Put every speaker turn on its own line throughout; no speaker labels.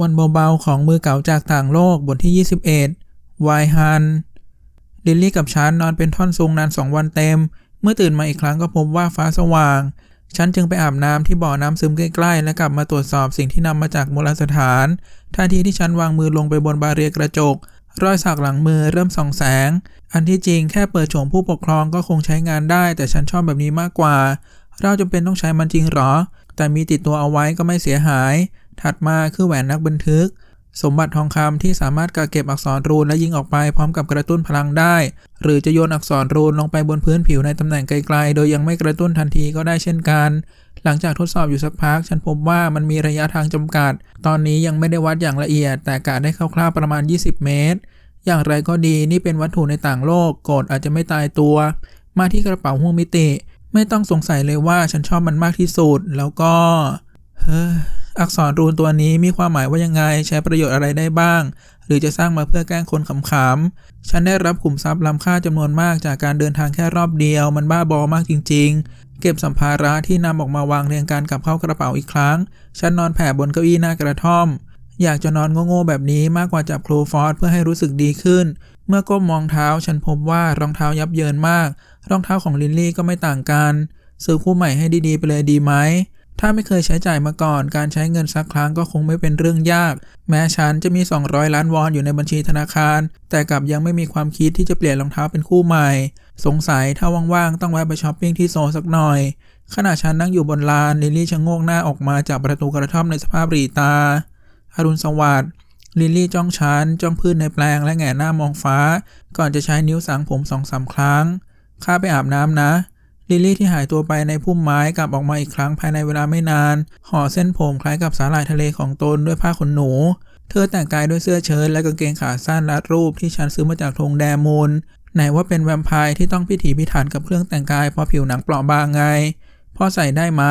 วันเบาๆของมือเก่าจากต่างโลกบทที่ 21 วายฮัน ลิลลี่กับฉันนอนเป็นท่อนซุงนานสองวันเต็ม เมื่อตื่นมาอีกครั้งก็พบว่าฟ้าสว่าง ฉันจึงไปอาบน้ำที่บ่อน้ำซึมใกล้ๆ และกลับมาตรวจสอบสิ่งที่นำมาจากโบราณสถานทันทีที่ฉันวางมือลงไปบนบาเรียกระจก รอยสักหลังมือเริ่มส่องแสง อันที่จริงแค่เปิดโฉมผู้ปกครองก็คงใช้งานได้ แต่ฉันชอบแบบนี้มากกว่า เราจำเป็นต้องใช้มันจริงหรอ แต่มีติดตัวเอาไว้ก็ไม่เสียหาย ถัดมาคือแหวนนักบันทึก สมบัติทองคำที่สามารถกักเก็บอักษรรูนและยิงออกไปพร้อมกับกระตุ้นพลังได้ หรือจะโยนอักษรรูนลงไปบนพื้นผิวในตำแหน่งไกลๆ โดยยังไม่กระตุ้นทันทีก็ได้เช่นกัน หลังจากทดสอบอยู่สักพัก ฉันพบว่ามันมีระยะทางจำกัด ตอนนี้ยังไม่ได้วัดอย่างละเอียด แต่กะได้คร่าวๆประมาณ 20 เมตร อย่างไรก็ดีนี่เป็นวัตถุในต่างโลกกดอาจจะไม่ตายตัว มาที่กระเป๋าห่วงมิติ ไม่ต้องสงสัยเลยว่าฉันชอบมันมากที่สุดแล้วก็เฮ้อ อักษรรูนตัวนี้มีความหมายว่ายังไง ใช้ประโยชน์อะไรได้บ้าง หรือจะสร้างมาเพื่อแกล้งคนขำๆ ฉันได้รับขุมทรัพย์ล้ำค่าจำนวนมากจากการเดินทางแค่รอบเดียว มันบ้าบอมากจริง ๆ เก็บสัมภาระที่นำออกมาวางเรียงกันกลับเข้ากระเป๋าอีกครั้ง ฉันนอนแผ่บนเก้าอี้หน้ากระท่อม อยากจะนอนโง่ๆแบบนี้มากกว่าจับโคลฟอสเพื่อให้รู้สึกดีขึ้น เมื่อก้มมองเท้าฉันพบว่ารองเท้ายับเยินมาก รองเท้าของลินลี่ก็ไม่ต่างกันซื้อคู่ใหม่ให้ดีๆไปเลยดีไหม ถ้าไม่เคยใช้จ่ายมาก่อน การใช้เงินสักครั้งก็คงไม่เป็นเรื่องยาก แม้ฉันจะมี 200 ล้านวอนอยู่ในบัญชีธนาคาร แต่กลับยังไม่มีความคิดที่จะเปลี่ยนรองเท้าเป็นคู่ใหม่ สงสัยถ้าว่างๆ ต้องแวะไปช้อปปิ้งที่โซสักหน่อย ขณะฉันนั่งอยู่บนลานลิลลี่ชะโงกหน้าออกมาจากประตูกระท่อมในสภาพรีตาอรุณสวัสดิ์ลิลลี่จ้องฉันจ้องพืชในแปลงและแหง่หน้ามองฟ้า ก่อนจะใช้นิ้วสางผมสองสามครั้งข้าไปอาบน้ำนะ ลิลลี่ที่หายตัวไปในพุ่มไม้กลับออกมาอีกครั้งภายในเวลาไม่นาน ห่อเส้นผมคล้ายกับสาหร่ายทะเลของตนด้วยผ้าขนหนู เธอแต่งกายด้วยเสื้อเชิ้ตและกางเกงขาสั้นรัดรูปที่ฉันซื้อมาจากธงแดมูลไหนว่าเป็นแวมไพร์ที่ต้องพิถีพิถันกับเครื่องแต่งกายเพราะผิวหนังเปราะบางไงพอใส่ได้ไหม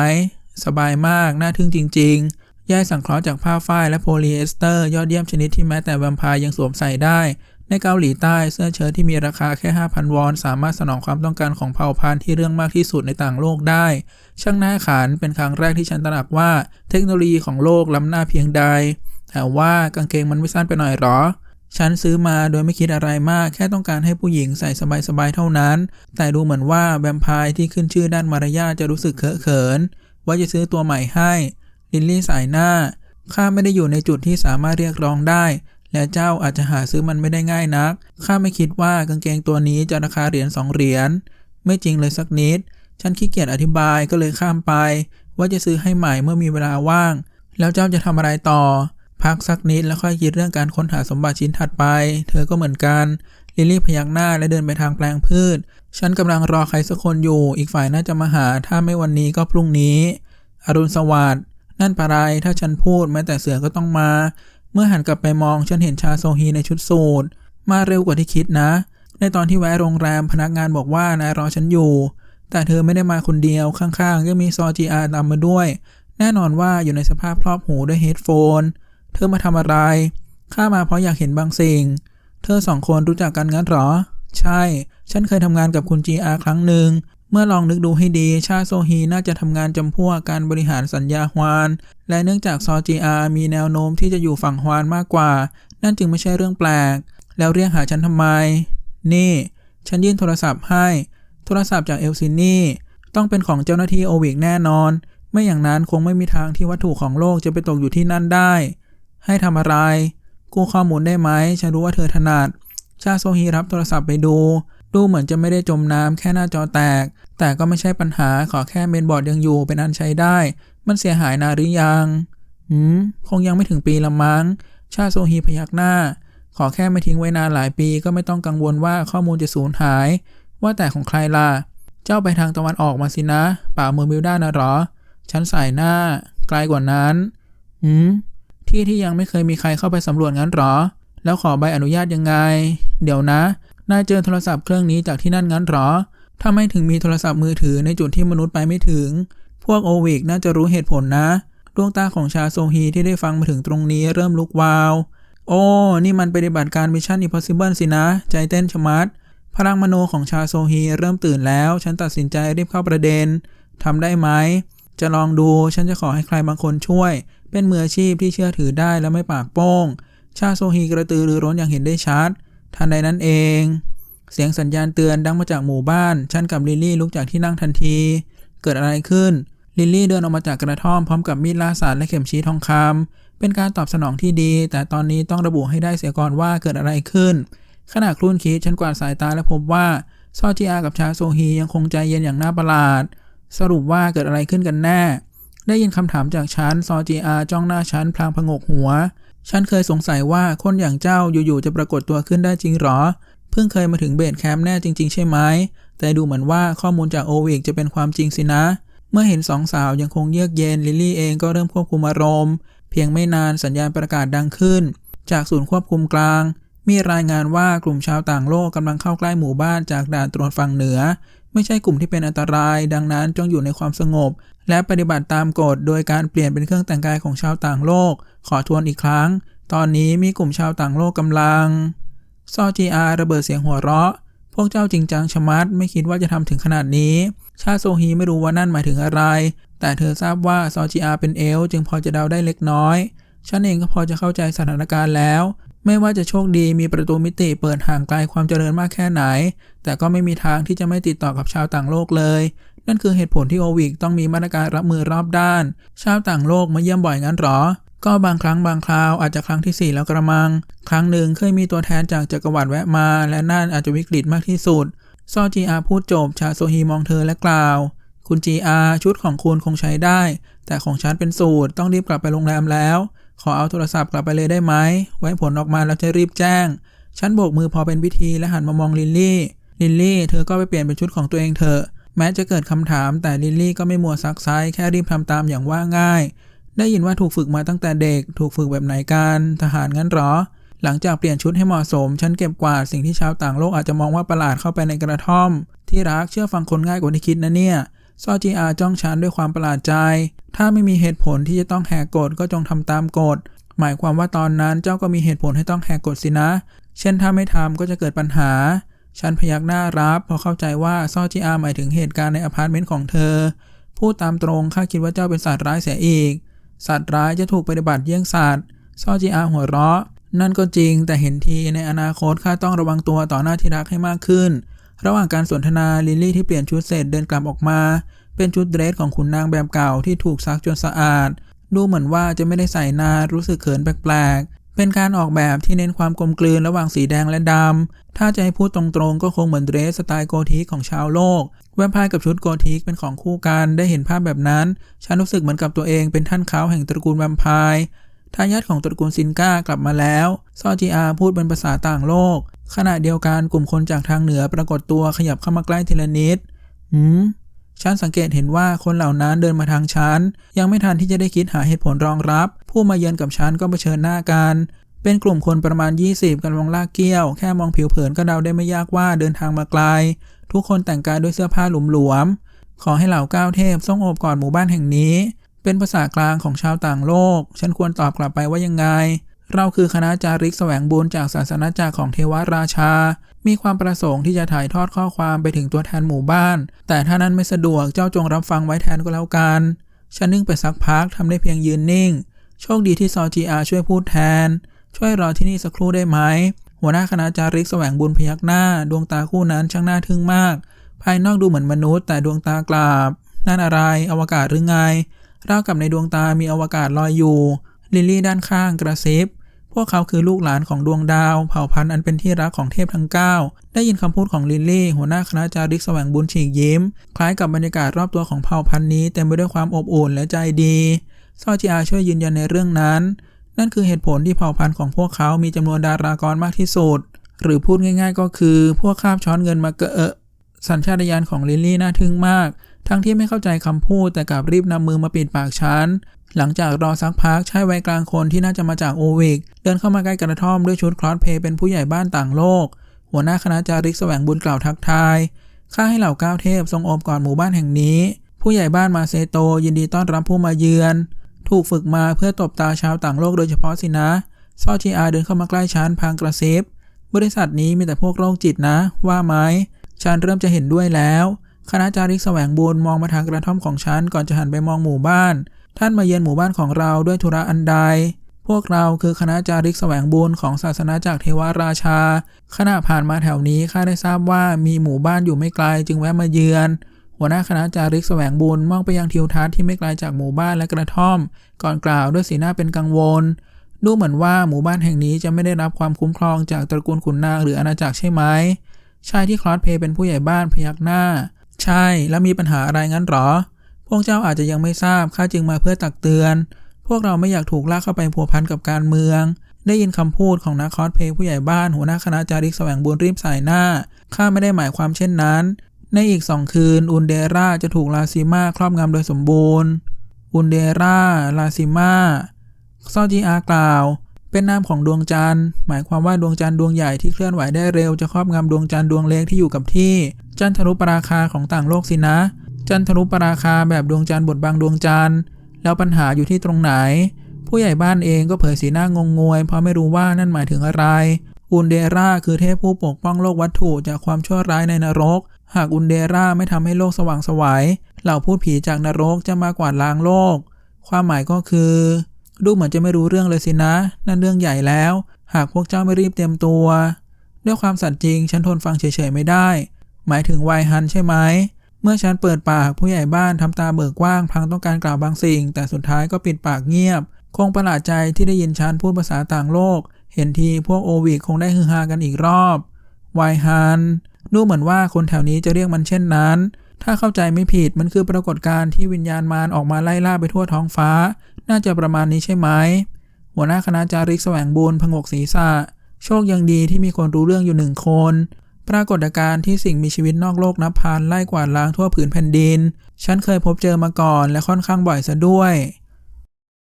สบายมากน่าทึ่งจริงๆใยสังเคราะห์จากผ้าฝ้ายและโพลีเอสเตอร์ ยอดเยี่ยมชนิดที่แม้แต่แวมไพร์ยังสวมใส่ได้ ในเกาหลีใต้เสื้อเชิ้ตที่มีราคาแค่ 5,000 วอน สามารถสนองความต้องการของเผ่าพันธุ์ที่เรื่องมากที่สุดในต่างโลกได้ ช่างน่าขานเป็นครั้งแรกที่ฉันตระหนักว่าเทคโนโลยีของโลกล้ำหน้าเพียงใด แต่ว่ากางเกงมันไม่สั้นไปหน่อยหรอ ฉันซื้อมาโดยไม่คิดอะไรมาก แค่ต้องการให้ผู้หญิงใส่สบายๆเท่านั้น แต่ดูเหมือนว่าแวมไพร์ที่ขึ้นชื่อด้านมารยาจะรู้สึกเคอะเขิน ว่าจะซื้อตัวใหม่ให้ ลินลี่สายหน้าข้าไม่ได้อยู่ในจุดที่สามารถเรียกร้องได้ และเจ้าอาจจะหาซื้อมันไม่ได้ง่ายนัก ข้าไม่คิดว่ากางเกงตัวนี้จะราคาเหรียญสองเหรียญ ไม่จริงเลยสักนิด ฉันขี้เกียจอธิบายก็เลยข้ามไป ว่าจะซื้อให้ใหม่เมื่อมีเวลาว่าง แล้วเจ้าจะทำอะไรต่อ พักสักนิดแล้วค่อยคิดเรื่องการค้นหาสมบัติชิ้นถัดไป เธอก็เหมือนกัน ลิลี่พยักหน้าและเดินไปทางแปลงพืช ฉันกำลังรอใครสักคนอยู่ อีกฝ่ายน่าจะมาหา ถ้าไม่วันนี้ก็พรุ่งนี้ อรุณสวัสดิ์นั่นปะไรถ้าฉันพูดแม้แต่เสือก็ต้องมา เมื่อหันกลับไปมองฉันเห็นชาโซฮีในชุดสูทมาเร็วกว่าที่คิดนะ ในตอนที่แวะโรงแรมพนักงานบอกว่านายรอฉันอยู่ แต่เธอไม่ได้มาคนเดียวข้างๆยังมีซอจีอาตามมาด้วย แน่นอนว่าอยู่ในสภาพครอบหูด้วยเฮดโฟน เธอมาทำอะไร ข้ามาเพราะอยากเห็นบางสิ่ง เธอสองคนรู้จักกันงั้นหรอ ใช่ ฉันเคยทำงานกับคุณ GR ครั้งหนึ่ง เมื่อลองนึกดูให้ดีชาโซฮีน่าจะทำงานจำพวกการบริหารสัญญาฮวาน และเนื่องจากซอ GR มีแนวโน้มที่จะอยู่ฝั่งฮวานมากกว่า นั่นจึงไม่ใช่เรื่องแปลก แล้วเรียกหาฉันทำไม นี่ ฉันยื่นโทรศัพท์ให้ โทรศัพท์จากเอลซินี่ ต้องเป็นของเจ้าหน้าที่โอวิกแน่นอน ไม่อย่างนั้นคงไม่มีทางที่วัตถุของโลกจะไปตกอยู่ที่นั่นได้ ให้ทำอะไร กู้ข้อมูลได้ไหม ฉันรู้ว่าเธอถนัด ชาโซฮีรับโทรศัพท์ไปดู ดูเหมือนจะไม่ได้จมน้ำแค่หน้าจอแตก แต่ก็ไม่ใช่ปัญหาขอแค่เมนบอร์ดยังอยู่เป็นอันใช้ได้ มันเสียหายนานหรือยังหืมคงยังไม่ถึงปีละมั้ง ชาโซฮีพยักหน้า ขอแค่ไม่ทิ้งไว้นานหลายปีก็ไม่ต้องกังวลว่าข้อมูลจะสูญหาย ว่าแต่ของใครล่ะ เจ้าไปทางตะวันออกมาสินะ ป่าเมืองมิลด้านะหรอ ฉันสายหน้า ไกลกว่านั้นหืมที่ที่ยังไม่เคยมีใครเข้าไปสำรวจงั้นหรอ แล้วขอใบอนุญาตยังไง เดี๋ยวนะ นายเจอโทรศัพท์เครื่องนี้จากที่นั่นงั้นหรอถ้าไม่ถึงมีโทรศัพท์มือถือในจุดที่มนุษย์ไปไม่ถึง พวกโอวิกน่าจะรู้เหตุผลนะ ดวงตาของชาโซฮีที่ได้ฟังมาถึงตรงนี้เริ่มลุกวาว โอ้ นี่มันปฏิบัติการมิชชั่นอิ p พอสิเบิลสินะ ใจเต้นชะมัด พลังมโนของชาโซฮีเริ่มตื่นแล้ว ฉันตัดสินใจรีบเข้าประเด็น ทำได้ไหม จะลองดู ฉันจะขอให้ใครบางคนช่วย เป็นมืออาชีพที่เชื่อถือได้และไม่ปากโป้ง ชาโซฮีกระตือรือร้นอย่างเห็นได้ชัด ทันใดนั้นเอง เสียงสัญญาณเตือนดังมาจากหมู่บ้าน ฉันกับลิลลี่ลุกจากที่นั่งทันที เกิดอะไรขึ้น ลิลลี่เดินออกมาจากกระท่อมพร้อมกับมีดล่าสัตว์และเข็มชี้ทองคำเป็นการตอบสนองที่ดี แต่ตอนนี้ต้องระบุให้ได้เสียก่อนว่าเกิดอะไรขึ้น ขณะครุ่นคิดฉันกวาดสายตาและพบว่าซอจีอากับชาโซฮียังคงใจเย็นอย่างน่าประหลาด สรุปว่าเกิดอะไรขึ้นกันแน่ ได้ยินคำถามจากฉันซอจีอาจ้องหน้าฉันพลางผงกหัว ฉันเคยสงสัยว่าคนอย่างเจ้าอยู่ๆจะปรากฏตัวขึ้นได้จริงหรอ เพิ่งเคยมาถึงเบสแคมป์แน่จริง ๆ ใช่ไหม แต่ดูเหมือนว่าข้อมูลจากโอวิกจะเป็นความจริงสินะ เมื่อเห็นสองสาวยังคงเยือกเย็นลิลลี่เองก็เริ่มควบคุมอารมณ์ เพียงไม่นานสัญญาณประกาศดังขึ้น จากศูนย์ควบคุมกลาง มีรายงานว่ากลุ่มชาวต่างโลกกำลังเข้าใกล้หมู่บ้านจากด่านตรวจฝั่งเหนือ ไม่ใช่กลุ่มที่เป็นอันตราย ดังนั้นจงอยู่ในความสงบ และปฏิบัติตามกฎโดยการเปลี่ยนเป็นเครื่องแต่งกายของชาวต่างโลก ขอทวนอีกครั้ง ตอนนี้มีกลุ่มชาวต่างโลกกำลังซอจีอาระเบิดเสียงหัวเราะ พวกเจ้าจริงจังชะมัดไม่คิดว่าจะทำถึงขนาดนี้ ชาโซฮีไม่รู้ว่านั่นหมายถึงอะไร แต่เธอทราบว่าซอจีอาเป็นเอล จึงพอจะเดาได้เล็กน้อย ฉันเองก็พอจะเข้าใจสถานการณ์แล้ว ไม่ว่าจะโชคดีมีประตูมิติเปิดห่างไกลความเจริญมากแค่ไหน แต่ก็ไม่มีทางที่จะไม่ติดต่อกับชาวต่างโลกเลย นั่นคือเหตุผลที่โอวิกต้องมีมาตรการรับมือรอบด้าน ชาวต่างโลกมาเยี่ยมบ่อยงั้นหรอ ก็บางครั้งบางคราวอาจจะครั้งที่ 4 แล้วกระมัง ครั้งหนึ่งเคยมีตัวแทนจากจักรวรรดิแวะมา และนั่นอาจจะวิกฤตมากที่สุด ซอจีอาพูดจบ ชาโซฮีมองเธอและกล่าวคุณจีอาชุดของคุณคงใช้ได้ แต่ของฉันเป็นสูตรต้องรีบกลับไปโรงแรมแล้วขอเอาโทรศัพท์กลับไปเลยได้ไหม ไว้ผลออกมาแล้วจะรีบแจ้ง ฉันโบกมือพอเป็นพิธีและหันมามองลิลลี่ ลิลลี่ เธอก็ไปเปลี่ยนเป็นชุดของตัวเองเถอะ แม้จะเกิดคำถาม แต่ลิลลี่ก็ไม่มัวซักไซแค่รีบทำตามอย่างว่าง่าย ได้ยินว่าถูกฝึกมาตั้งแต่เด็ก ถูกฝึกแบบไหนกัน ทหารงั้นหรอ หลังจากเปลี่ยนชุดให้เหมาะสม ฉันเก็บกวาดสิ่งที่ชาวต่างโลกอาจจะมองว่าประหลาดเข้าไปในกระท่อม ที่รักเชื่อฟังคนง่ายกว่าที่คิดนะเนี่ย ซอจีอาจ้องฉันด้วยความประหลาดใจ ถ้าไม่มีเหตุผลที่จะต้องแหกกฎก็จงทำตามกฎ หมายความว่าตอนนั้นเจ้าก็มีเหตุผลให้ต้องแหกกฎสินะ เช่นถ้าไม่ทำก็จะเกิดปัญหา ฉันพยักหน้ารับเพราะเข้าใจว่าซอจีอาหมายถึงเหตุการณ์ในอพาร์ตเมนต์ของเธอ พูดตามตรงข้าคิดว่าเจ้าเป็นสัตว์ร้ายเสียอีก สัตว์ร้ายจะถูกปฏิบัติเยี่ยงสัตว์ซอจีอาหัวเราะ นั่นก็จริงแต่เห็นทีในอนาคตข้าต้องระวังตัวต่อหน้าที่รักให้มากขึ้น ระหว่างการสนทนาลิลลี่ที่เปลี่ยนชุดเสร็จเดินกลับออกมา เป็นชุดเดรสของขุนนางแบบเก่าที่ถูกซักจนสะอาด ดูเหมือนว่าจะไม่ได้ใส่นานรู้สึกเขินแปลกๆ เป็นการออกแบบที่เน้นความกลมกลืนระหว่างสีแดงและดำ ถ้าจะให้พูดตรงๆ ก็คงเหมือนเดรสสไตล์โกธิกของชาวโลก แวมไพร์กับชุดโกธิกเป็นของคู่กันได้เห็นภาพแบบนั้น ฉันรู้สึกเหมือนกับตัวเองเป็นท่านเขาแห่งตระกูลแวมไพร์ ทายาทของตระกูลซินก้ากลับมาแล้วซอจีอาพูดเป็นภาษาต่างโลก ขณะเดียวกันกลุ่มคนจากทางเหนือปรากฏตัวขยับเข้ามาใกล้ทีละนิดหืมฉันสังเกตเห็นว่าคนเหล่านั้นเดินมาทางฉัน ยังไม่ทันที่จะได้คิดหาเหตุผลรองรับ ผู้มาเยือนกับฉันก็เผชิญหน้ากัน เป็นกลุ่มคนประมาณ 20กำลังลากเกี้ยว แค่มองผิวเผินก็เดาได้ไม่ยากว่าเดินทางมาไกล ทุกคนแต่งกายด้วยเสื้อผ้าหลวม ขอให้เหล่าก้าวเทพทรงโอบกอดหมู่บ้านแห่งนี้ เป็นภาษากลางของชาวต่างโลก ฉันควรตอบกลับไปว่ายังไง เราคือคณะจาริกแสวงบุญจากศาสนาจักรของเทวราชา มีความประสงค์ที่จะถ่ายทอดข้อความไปถึงตัวแทนหมู่บ้าน แต่ถ้านั้นไม่สะดวกเจ้าจงรับฟังไว้แทนก็แล้วกัน ฉันนิ่งไปสักพักทำได้เพียงยืนนิ่ง โชคดีที่ซอจีอาช่วยพูดแทน ช่วยรอที่นี่สักครู่ได้ไหม หัวหน้าคณะจาริกแสวงบุญพยักหน้า ดวงตาคู่นั้นช่างน่าทึ่งมาก ภายนอกดูเหมือนมนุษย์ แต่ดวงตากราบ นั่นอะไร อวกาศหรือไง ราวกับในดวงตามีอวกาศลอยอยู่ ลิลลี่ด้านข้างกระซิบพวกเขาคือลูกหลานของดวงดาว เผ่าพันธุ์อันเป็นที่รักของเทพทั้งเก้าได้ยินคำพูดของลิลลี่ หัวหน้าคณะจาริกแสวงบุญฉีกยิ้ม คล้ายกับบรรยากาศรอบตัวของเผ่าพันธุ์นี้เต็มไปด้วยความอบอุ่นและใจดีซอจีอาช่วยยืนยันในเรื่องนั้น นั่นคือเหตุผลที่เผ่าพันธุ์ของพวกเขามีจำนวนดารากรมากที่สุด หรือพูดง่าย ๆ ก็คือ พวกคาบช้อนเงินมาเกอะสัญชาตญาณของลิลลี่น่าทึ่งมาก ทั้งที่ไม่เข้าใจคำพูดแต่กลับรีบนำมือมาปิดปากฉัน หลังจากรอสักพักชายวัยกลางคนที่น่าจะมาจากโอวิกเดินเข้ามาใกล้กระท่อมด้วยชุดคลอสเพย์เป็นผู้ใหญ่บ้านต่างโลก หัวหน้าคณะจาริกแสวงบุญกล่าวทักทาย ข้าให้เหล่าก้าวเทพทรงโอบกอดหมู่บ้านแห่งนี้ ผู้ใหญ่บ้านมาเซโตยินดีต้อนรับผู้มาเยือน ถูกฝึกมาเพื่อตบตาชาวต่างโลกโดยเฉพาะสินะซอจีอาเดินเข้ามาใกล้ฉันพางกระซิบบริษัทนี้มีแต่พวกโรคจิตนะ ว่าไหมฉันเริ่มจะเห็นด้วยแล้ว คณะจาริกแสวงบุญมองมาทางกระท่อมของฉันก่อนจะหันไปมองหมู่บ้าน ท่านมาเยือนหมู่บ้านของเราด้วยธุระอันใด พวกเราคือคณะจาริกแสวงบุญของศาสนาจากเทวราชา ขณะผ่านมาแถวนี้ข้าได้ทราบว่ามีหมู่บ้านอยู่ไม่ไกลจึงแวะมาเยือน หัวหน้าคณะจาริกแสวงบุญมองไปยังทิวทัศน์ที่ไม่ไกลจากหมู่บ้านและกระท่อม ก่อนกล่าวด้วยสีหน้าเป็นกังวล ดูเหมือนว่าหมู่บ้านแห่งนี้จะไม่ได้รับความคุ้มครองจากตระกูลขุนนางหรืออาณาจักรใช่ไหมชายที่คลอสเพย์เป็นผู้ใหญ่บ้านพยักหน้า ใช่ แล้วมีปัญหาอะไรงั้นหรอ พวกเจ้าอาจจะยังไม่ทราบ ข้าจึงมาเพื่อตักเตือน พวกเราไม่อยากถูกลากเข้าไปพัวพันกับการเมือง ได้ยินคำพูดของนักคอสเพย์ผู้ใหญ่บ้านหัวหน้าคณะจาริกแสวงบุญรีบสายหน้า ข้าไม่ได้หมายความเช่นนั้น ในอีกสองคืน อุนเดราจะถูกลาซิมาครอบงำโดยสมบูรณ์ อุนเดราลาซิมาซอจีอากล่าว เป็นนามของดวงจันทร์ หมายความว่าดวงจันทร์ดวงใหญ่ที่เคลื่อนไหวได้เร็วจะครอบงำดวงจันทร์ดวงเล็กที่อยู่กับที่ จันทรุปราคาของต่างโลกสินะ จันทรุปราคาแบบดวงจันทร์บดบังดวงจันทร์แล้วปัญหาอยู่ที่ตรงไหน ผู้ใหญ่บ้านเองก็เผยสีหน้างงงวย เพราะไม่รู้ว่านั่นหมายถึงอะไร อุนเดราคือเทพผู้ปกป้องโลกวัตถุจากความชั่วร้ายในนรก หากอุนเดราไม่ทำให้โลกสว่างสวายเหล่าพูดผีจากนรกจะมากวาดล้างโลก ความหมายก็คือ ดูเหมือนจะไม่รู้เรื่องเลยสินะ นั่นเรื่องใหญ่แล้ว หากพวกเจ้าไม่รีบเตรียมตัว ด้วยความสัตย์จริงฉันทนฟังเฉยๆไม่ได้ หมายถึงไวฮันใช่ไหม เมื่อฉันเปิดปากผู้ใหญ่บ้านทำตาเบิกกว้างพลางต้องการกล่าวบางสิ่ง แต่สุดท้ายก็ปิดปากเงียบ คงประหลาดใจที่ได้ยินฉันพูดภาษาต่างโลก เห็นทีพวกโอวิกคงได้ฮือฮากันอีกรอบ ไวฮัน ดูเหมือนว่าคนแถวนี้จะเรียกมันเช่นนั้น ถ้าเข้าใจไม่ผิดมันคือปรากฏการณ์ที่วิญญาณมารออกมาไล่ล่าไปทั่วท้องฟ้า น่าจะประมาณนี้ใช่ไหม หัวหน้าคณะจาริกแสวงบุญพงกศีรษะโชคยังดีที่มีคนรู้เรื่องอยู่หนึ่งคน ปรากฏการณ์ที่สิ่งมีชีวิตนอกโลกนับพันไล่กวาดล้างทั่วผืนแผ่นดิน ฉันเคยพบเจอมาก่อนและค่อนข้างบ่อยซะด้วย